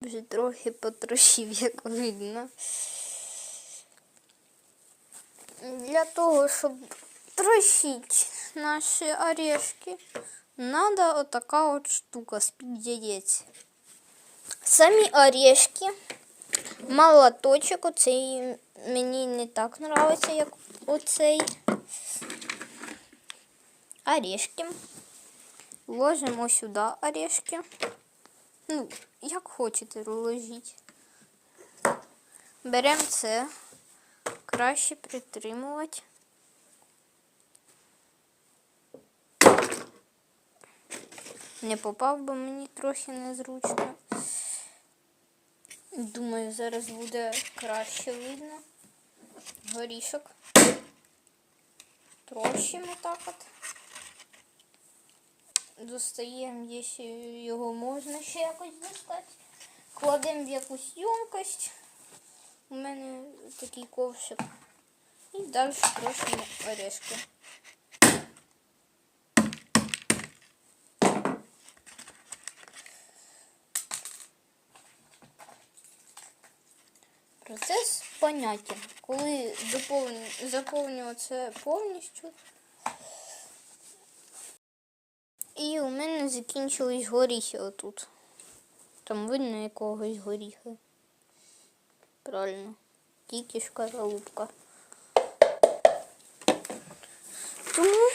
Вже трохи потрошив, як видно. Для того, щоб трощити наші орешки, треба отака от штука з-під яєць. Самі орешки, молоточок, оцей мені не так подобається, як оцей. Орешки. Ложимо сюди орешки. Ну, як хочете вложити. Беремо це. Краще притримувати. Не попав, бо мені трохи незручно. Думаю, зараз буде краще видно. Горішок. Трощимо так от. Достаємо, якщо його можна ще якось достати. Кладемо в якусь ємкость. У мене такий ковшик. І далі трощимо орешки. Процес понятен. Коли заповню, заповнюю це повністю. І у закінчились горіхи отут. Там видно якогось горіха. Правильно. Тільки шкаралупка. Тому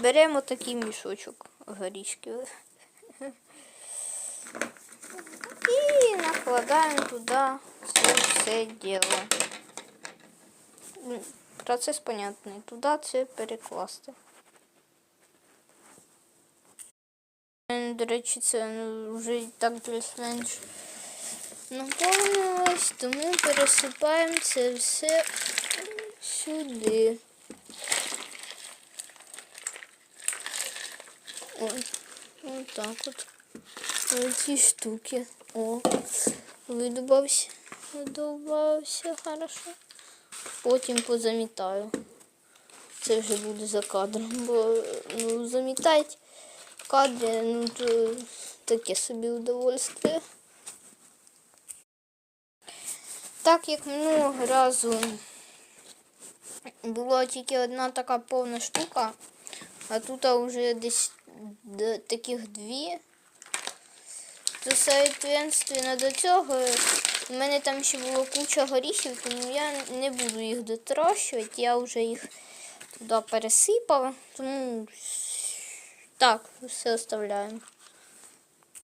беремо такий мішочок горішків. І накладаємо туди це все діло. Процес понятний. Туди це перекласти. До речі, це ну, вже і так більш-менш наповнилось, тому пересипаємо це все сюди. Ой, отак от. Ці штуки. О, видобався. Видобався хорошо. Потім позамітаю. Це вже буде за кадром, бо ну, замітати в кадрі, ну то таке собі удовольствие. Так як минулого разу була тільки одна така повна штука, а тут вже десь таких дві, то соответственно до цього у мене там ще було куча горіхів, тому я не буду їх дотрощувати, я вже їх туди пересипала, тому так, все оставляємо.